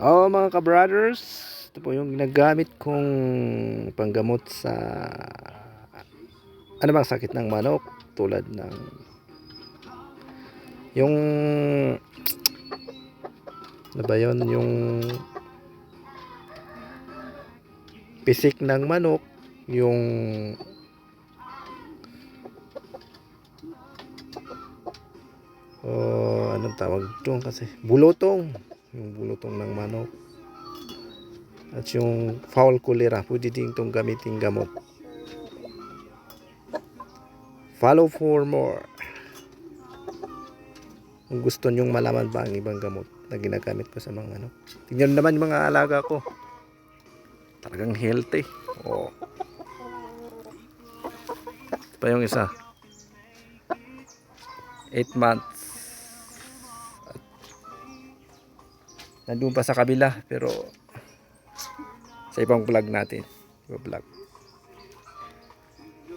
Oh, mga ka-brothers, ito po yung ginagamit kong panggamot sa ano bang sakit ng manok tulad ng yung ano ba yun? Yung pisik ng manok yung oh, anong tawag doon kasi? Bulutong yung bulutong ng manok. At yung foul cholera pwede din itong gamitin gamot. Follow for more. Kung gusto nyong malaman ba ang ibang gamot na ginagamit ko sa mga manok tingnan naman yung mga alaga ko. Talagang healthy. Oh. Ito pa yung isa. 8 months nandun pa sa kabila pero sa ibang vlog natin. Vlog